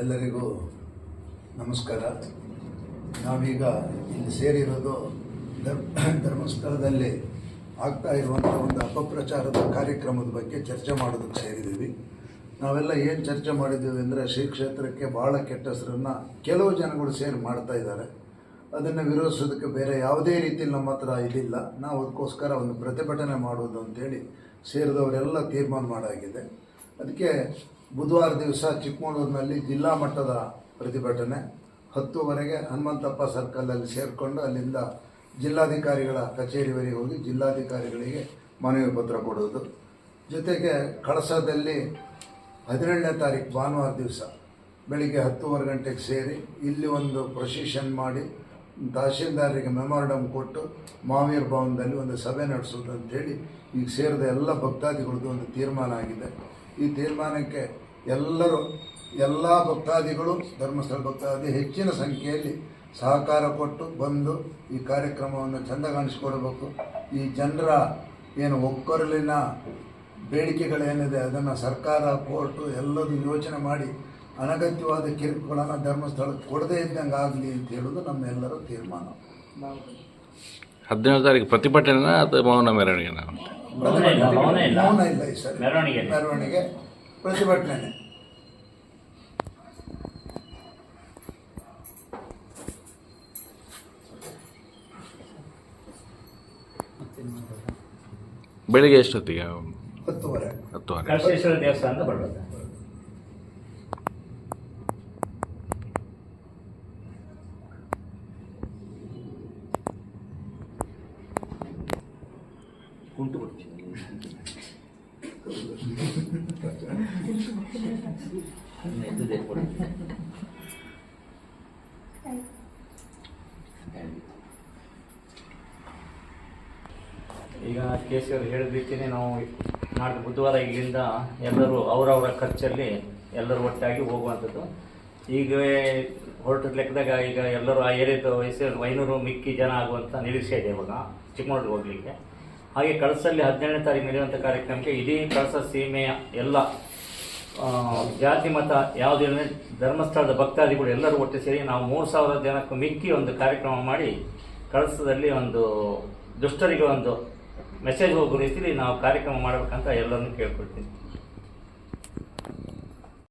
ಎಲ್ಲರಿಗೂ ನಮಸ್ಕಾರ. ನಾವೀಗ ಇಲ್ಲಿ ಸೇರಿರೋದು ಧರ್ಮಸ್ಥಳದಲ್ಲಿ ಆಗ್ತಾ ಇರುವಂಥ ಒಂದು ಅಪಪ್ರಚಾರದ ಕಾರ್ಯಕ್ರಮದ ಬಗ್ಗೆ ಚರ್ಚೆ ಮಾಡೋದಕ್ಕೆ ಸೇರಿದ್ದೀವಿ. ನಾವೆಲ್ಲ ಏನು ಚರ್ಚೆ ಮಾಡಿದ್ದೀವಿ ಅಂದರೆ ಶ್ರೀ ಕ್ಷೇತ್ರಕ್ಕೆ ಭಾಳ ಕೆಟ್ಟ ಹೆಸರನ್ನು ಕೆಲವು ಜನಗಳು ಸೇರಿ ಮಾಡ್ತಾ ಇದ್ದಾರೆ. ಅದನ್ನು ವಿರೋಧಿಸೋದಕ್ಕೆ ಬೇರೆ ಯಾವುದೇ ರೀತಿಯಲ್ಲಿ ನಮ್ಮ ಹತ್ರ ಇದಿಲ್ಲ. ನಾವು ಅದಕ್ಕೋಸ್ಕರ ಒಂದು ಪ್ರತಿಭಟನೆ ಮಾಡೋದು ಅಂತೇಳಿ ಸೇರಿದವರೆಲ್ಲ ತೀರ್ಮಾನ ಮಾಡಾಗಿದೆ. ಅದಕ್ಕೆ ಬುಧವಾರ ದಿವಸ ಚಿಕ್ಕಮಗಳೂರಿನಲ್ಲಿ ಜಿಲ್ಲಾ ಮಟ್ಟದ ಪ್ರತಿಭಟನೆ. ಹತ್ತುವರೆಗೆ ಹನುಮಂತಪ್ಪ ಸರ್ಕಲ್ನಲ್ಲಿ ಸೇರಿಕೊಂಡು ಅಲ್ಲಿಂದ ಜಿಲ್ಲಾಧಿಕಾರಿಗಳ ಕಚೇರಿವರೆಗೆ ಹೋಗಿ ಜಿಲ್ಲಾಧಿಕಾರಿಗಳಿಗೆ ಮನವಿ ಪತ್ರ ಕೊಡೋದು ಜೊತೆಗೆ ಕಳಸದಲ್ಲಿ ಹದಿನೇಳನೇ ತಾರೀಕು ಭಾನುವಾರ ದಿವಸ ಬೆಳಿಗ್ಗೆ ಹತ್ತುವರೆ ಗಂಟೆಗೆ ಸೇರಿ ಇಲ್ಲಿ ಒಂದು ಪ್ರೊಸಿಷನ್ ಮಾಡಿ ತಹಶೀಲ್ದಾರರಿಗೆ ಮೆಮೊರಂಡಮ್ ಕೊಟ್ಟು ಮಾವೀರ್ ಭವನದಲ್ಲಿ ಒಂದು ಸಭೆ ನಡೆಸೋದು ಅಂತೇಳಿ ಈಗ ಸೇರಿದ ಎಲ್ಲ ಭಕ್ತಾದಿಗಳದ್ದು ಒಂದು ತೀರ್ಮಾನ ಆಗಿದೆ. ಈ ತೀರ್ಮಾನಕ್ಕೆ ಎಲ್ಲರೂ, ಎಲ್ಲ ಭಕ್ತಾದಿಗಳು, ಧರ್ಮಸ್ಥಳ ಭಕ್ತಾದಿ ಹೆಚ್ಚಿನ ಸಂಖ್ಯೆಯಲ್ಲಿ ಸಹಕಾರ ಕೊಟ್ಟು ಬಂದು ಈ ಕಾರ್ಯಕ್ರಮವನ್ನು ಚೆಂದ ಕಾಣಿಸ್ಕೊಡ್ಬೇಕು ಈ ಜನರ ಏನು ಒಕ್ಕೊರಲಿನ ಬೇಡಿಕೆಗಳೇನಿದೆ, ಅದನ್ನು ಸರ್ಕಾರ, ಕೋರ್ಟು ಎಲ್ಲದೂ ಯೋಚನೆ ಮಾಡಿ ಅನಗತ್ಯವಾದ ಕಿರುಕುಗಳನ್ನು ಧರ್ಮಸ್ಥಳಕ್ಕೆ ಕೊಡದೇ ಇದ್ದಂಗೆ ಆಗಲಿ ಅಂತ ಹೇಳೋದು ನಮ್ಮೆಲ್ಲರ ತೀರ್ಮಾನ. ಹದಿನೈದು ತಾರೀಕು ಪ್ರತಿಭಟನೆ ಅಥವಾ ಮೌನ ಮೆರವಣಿಗೆನ? ಮೌನ ಇಲ್ಲ, ಈ ಸರಿ. ಮೆರವಣಿಗೆ. ಮೆರವಣಿಗೆ ಪ್ರತಿಭಟನೆ. ಬೆಳಿಗ್ಗೆ ಎಷ್ಟೊತ್ತಿಗೆ? ಹತ್ತುವರೆ. ಹತ್ತುವರೆ. ಕಳಶೇಶ್ವರ ಕುಂಟು ಈಗ ಕೆ ಸಿ ಅವರು ನಾವು ನಾಡ್ದು ಬುಧವಾರ ಇಲ್ಲಿಂದ ಎಲ್ಲರೂ ಅವರವರ ಖರ್ಚಲ್ಲಿ ಎಲ್ಲರೂ ಒಟ್ಟಾಗಿ ಹೋಗುವಂಥದ್ದು. ಈಗ ಹೊರಟು ಲೆಕ್ಕದಾಗ ಈಗ ಎಲ್ಲರೂ ಆ ಏರಿಯಾದ ವಯಸ್ಸು ಐನೂರು ಮಿಕ್ಕಿ ಜನ ಆಗುವಂಥ ನಿರೀಕ್ಷೆ ಇದೆ ಇವಾಗ, ಚಿಕ್ಕಮಗಳೂರಿಗೆ ಹೋಗಲಿಕ್ಕೆ. ಹಾಗೆ ಕಳಸಲ್ಲಿ ಹದಿನೇಳನೇ ತಾರೀಕು ನಡೆಯುವಂಥ ಕಾರ್ಯಕ್ರಮಕ್ಕೆ ಇಡೀ ಕಳಸ ಸೀಮೆಯ ಎಲ್ಲ ಜಾತಿ, ಮತ, ಯಾವುದೇ ಧರ್ಮಸ್ಥಳದ ಭಕ್ತಾದಿಗಳು ಎಲ್ಲರೂ ಒಟ್ಟು ಸೇರಿ ನಾವು ಮೂರು ಸಾವಿರ ಜನಕ್ಕೂ ಮಿಕ್ಕಿ ಒಂದು ಕಾರ್ಯಕ್ರಮ ಮಾಡಿ ಕಳಸದಲ್ಲಿ ಒಂದು ದುಷ್ಟರಿಗೆ ಒಂದು ಮೆಸೇಜ್ ಹೋಗುವ ರೀತಿಯಲ್ಲಿ ನಾವು ಕಾರ್ಯಕ್ರಮ ಮಾಡಬೇಕಂತ ಎಲ್ಲರನ್ನು ಕೇಳ್ಕೊಳ್ತೀನಿ.